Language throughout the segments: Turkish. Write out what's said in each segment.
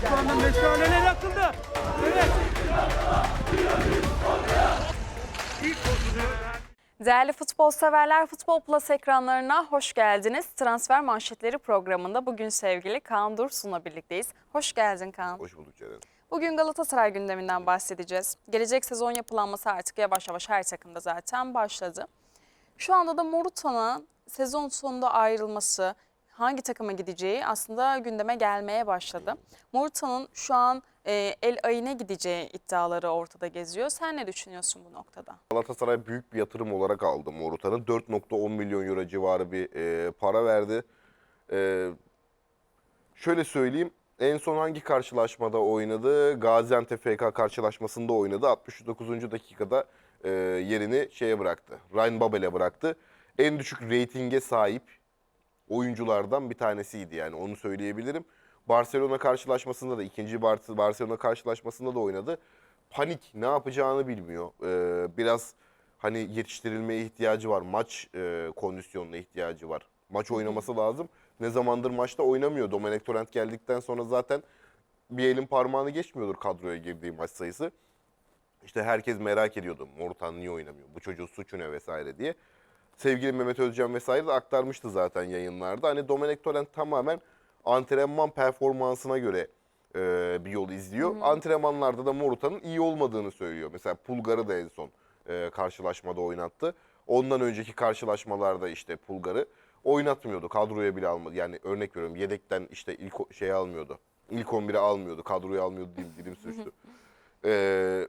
Şu anda meşaleler yakıldı. Evet. Değerli futbol severler Futbol Plus ekranlarına hoş geldiniz. Transfer manşetleri programında bugün sevgili Kaan Dursun'la birlikteyiz. Hoş geldin Kaan. Hoş bulduk Ceren. Bugün Galatasaray gündeminden bahsedeceğiz. Gelecek sezon yapılanması artık yavaş yavaş her takımda zaten başladı. Şu anda da Morutan'ın sezon sonunda ayrılması, hangi takıma gideceği aslında gündeme gelmeye başladı. Morutan'ın şu an e, El Ayine gideceği iddiaları ortada geziyor. Sen ne düşünüyorsun bu noktada? Galatasaray büyük bir yatırım olarak aldı Morutan'ı. 4.10 milyon euro civarı bir e, para verdi. E, şöyle söyleyeyim. En son hangi karşılaşmada oynadı? Gaziantep FK karşılaşmasında oynadı. 69. dakikada e, yerini şeye bıraktı. Ryan Babel'e bıraktı. En düşük reytinge sahip oyunculardan bir tanesiydi yani onu söyleyebilirim. Barcelona karşılaşmasında da ikinci Bar- Barcelona karşılaşmasında da oynadı. Panik ne yapacağını bilmiyor. Ee, biraz hani yetiştirilmeye ihtiyacı var. Maç e, kondisyonuna ihtiyacı var. Maç oynaması lazım. Ne zamandır maçta oynamıyor. Domenech Torrent geldikten sonra zaten bir elin parmağını geçmiyordur kadroya girdiği maç sayısı. İşte herkes merak ediyordu. Morutan niye oynamıyor? Bu çocuğun suçu ne vesaire diye. Sevgili Mehmet Özcan vesaire de aktarmıştı zaten yayınlarda. Hani Domenech Torrent tamamen antrenman performansına göre e, bir yol izliyor. Antrenmanlarda da Morutan'ın iyi olmadığını söylüyor. Mesela Pulgar'ı da en son e, karşılaşmada oynattı. Ondan önceki karşılaşmalarda işte Pulgar'ı oynatmıyordu. Kadroya bile almadı. Yani örnek veriyorum yedekten işte ilk şey almıyordu. İlk 11'e almıyordu. Kadroya almıyordu dilim, dilim sürçtü. Ee,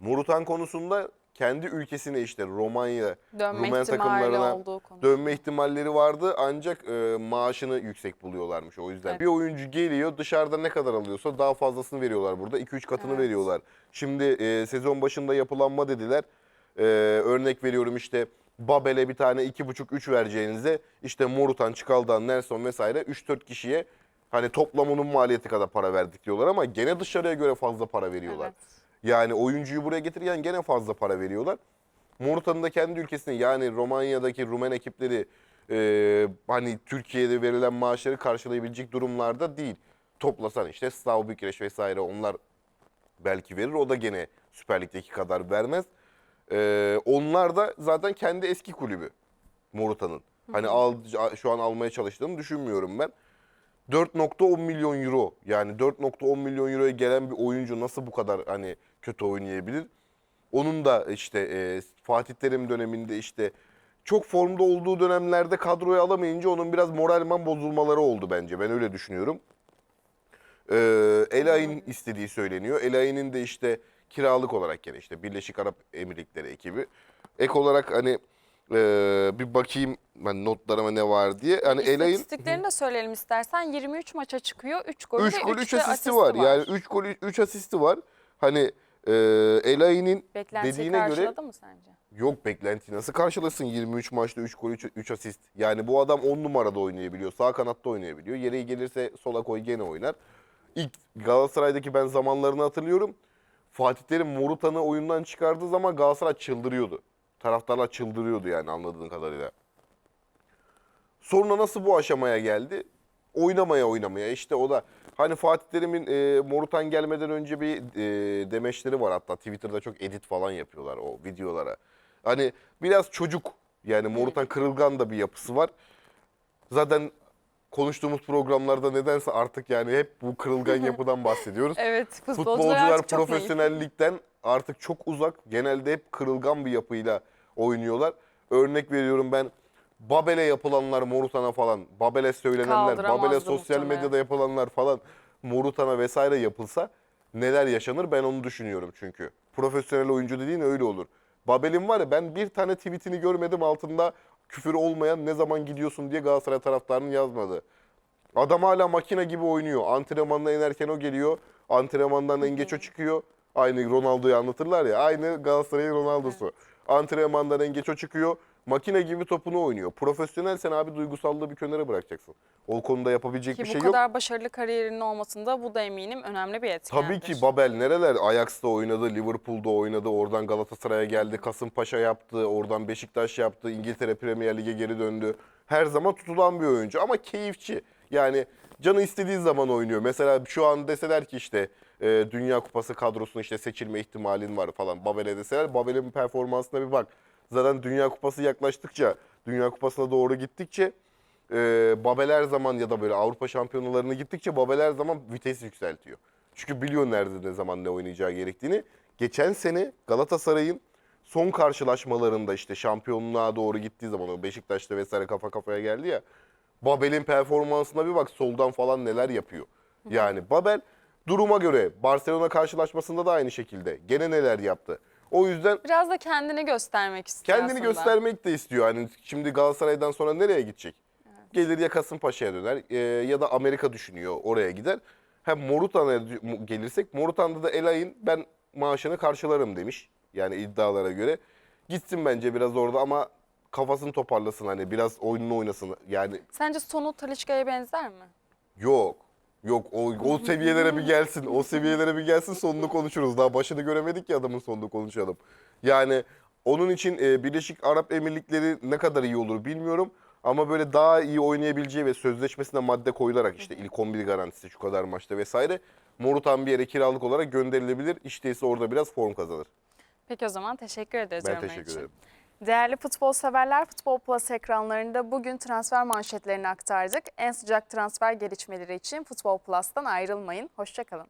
Morutan konusunda kendi ülkesine işte Romanya, Dönme Rumen takımlarına olduğu konu. dönme ihtimalleri vardı ancak e, maaşını yüksek buluyorlarmış o yüzden. Evet. Bir oyuncu geliyor dışarıda ne kadar alıyorsa daha fazlasını veriyorlar burada. 2-3 katını Evet. veriyorlar. Şimdi e, sezon başında yapılanma dediler. E, örnek veriyorum işte Babel'e bir tane 2,5-3 vereceğinize işte Morutan, Çıkaldan, Nelson vesaire 3-4 kişiye hani toplam onun maliyeti kadar para verdik diyorlar ama gene dışarıya göre fazla para veriyorlar. Evet. Yani oyuncuyu buraya getirirken gene fazla para veriyorlar. Morutan'ın da kendi ülkesinde yani Romanya'daki Rumen ekipleri e, hani Türkiye'de verilen maaşları karşılayabilecek durumlarda değil. Toplasan işte Stav Bükreş vesaire onlar belki verir. O da gene Süper Lig'deki kadar vermez. E, onlar da zaten kendi eski kulübü Morutan'ın. Hani al, şu an almaya çalıştığını düşünmüyorum ben. 4.10 milyon euro yani 4.10 milyon euroya gelen bir oyuncu nasıl bu kadar hani kötü oynayabilir? Onun da işte e, Fatih Terim döneminde işte çok formda olduğu dönemlerde kadroya alamayınca onun biraz moralman bozulmaları oldu bence. Ben öyle düşünüyorum. Ee, Elay'ın istediği söyleniyor. Elay'ın de işte kiralık olarak gene işte Birleşik Arap Emirlikleri ekibi. Ek olarak hani e, bir bakayım ben notlarıma ne var diye. Hani Elay'ın İstatistiklerini de söyleyelim istersen. 23 maça çıkıyor. 3 gol 3 ve gol 3 3 asisti var. var. Yani 3 gol 3 asisti var. Hani e, Elay'ın Beklentiyi dediğine göre mı sence? yok beklenti nasıl karşılasın 23 maçta 3 gol 3, 3 asist. Yani bu adam 10 numarada oynayabiliyor. Sağ kanatta oynayabiliyor. Yere gelirse sola koy gene oynar. İlk Galatasaray'daki ben zamanlarını hatırlıyorum. Fatih Terim Morutan'ı oyundan çıkardığı zaman Galatasaray çıldırıyordu. Taraftarlar çıldırıyordu yani anladığın kadarıyla. Sonra nasıl bu aşamaya geldi? Oynamaya oynamaya işte o da hani Fatih Terim'in e, Morutan gelmeden önce bir e, demeçleri var hatta Twitter'da çok edit falan yapıyorlar o videolara. Hani biraz çocuk yani Morutan kırılgan da bir yapısı var. Zaten konuştuğumuz programlarda nedense artık yani hep bu kırılgan yapıdan bahsediyoruz. Evet futbolcular, Futbolcular artık çok naif. profesyonellikten artık çok uzak. Genelde hep kırılgan bir yapıyla oynuyorlar. Örnek veriyorum ben Babel'e yapılanlar Morutan'a falan, Babel'e söylenenler, Babel'e sosyal medyada yapılanlar falan Morutan'a vesaire yapılsa neler yaşanır ben onu düşünüyorum çünkü. Profesyonel oyuncu dediğin öyle olur. Babel'in var ya ben bir tane tweetini görmedim altında küfür olmayan ne zaman gidiyorsun diye Galatasaray taraftarının yazmadı. Adam hala makine gibi oynuyor. Antrenmandan inerken o geliyor. Antrenmandan en geç o çıkıyor. Aynı Ronaldo'yu anlatırlar ya. Aynı Galatasaray'ın Ronaldo'su. Antrenmandan en geç o çıkıyor. Makine gibi topunu oynuyor. Profesyonel sen abi duygusallığı bir kenara bırakacaksın. O konuda yapabilecek Ki bir bu şey yok. kadar başarılı kariyerinin olmasında bu da eminim önemli bir etkendir. Tabii ki Babel nereler? Ajax'ta oynadı, Liverpool'da oynadı, oradan Galatasaray'a geldi, Kasımpaşa yaptı, oradan Beşiktaş yaptı, İngiltere Premier Lig'e geri döndü. Her zaman tutulan bir oyuncu ama keyifçi. Yani canı istediği zaman oynuyor. Mesela şu an deseler ki işte e, Dünya Kupası kadrosuna işte seçilme ihtimalin var falan Babel'e deseler Babel'in performansına bir bak. Zaten Dünya Kupası yaklaştıkça, Dünya Kupası'na doğru gittikçe e, Babel her zaman ya da böyle Avrupa şampiyonalarına gittikçe Babel her zaman vites yükseltiyor. Çünkü biliyor nerede ne zaman ne oynayacağı gerektiğini. Geçen sene Galatasaray'ın son karşılaşmalarında işte şampiyonluğa doğru gittiği zaman Beşiktaş'ta vesaire kafa kafaya geldi ya. Babel'in performansına bir bak soldan falan neler yapıyor. Yani Babel duruma göre Barcelona karşılaşmasında da aynı şekilde gene neler yaptı. O yüzden Biraz da kendini göstermek istiyor kendini aslında. göstermek de istiyor. Hani şimdi Galatasaray'dan sonra nereye gidecek? Gelir ya Kasımpaşa'ya döner e, ya da Amerika düşünüyor oraya gider. Hem Morutan'a dü- gelirsek Morutan'da da Elay'ın ben maaşını karşılarım demiş. Yani iddialara göre. Gitsin bence biraz orada ama kafasını toparlasın hani biraz oyununu oynasın. Yani Sence sonu Talişka'ya benzer mi? yok. Yok o, o seviyelere bir gelsin. O seviyelere bir gelsin sonunu konuşuruz. Daha başını göremedik ya adamın sonunu konuşalım. Yani onun için e, Birleşik Arap Emirlikleri ne kadar iyi olur bilmiyorum. Ama böyle daha iyi oynayabileceği ve sözleşmesine madde koyularak işte ilk 11 garantisi şu kadar maçta vesaire. Morutan bir yere kiralık olarak gönderilebilir. İşte ise orada biraz form kazanır. Peki o zaman teşekkür ederiz Ben teşekkür için. ederim. Değerli futbol severler, Futbol Plus ekranlarında bugün transfer manşetlerini aktardık. En sıcak transfer gelişmeleri için Futbol Plus'tan ayrılmayın. Hoşçakalın.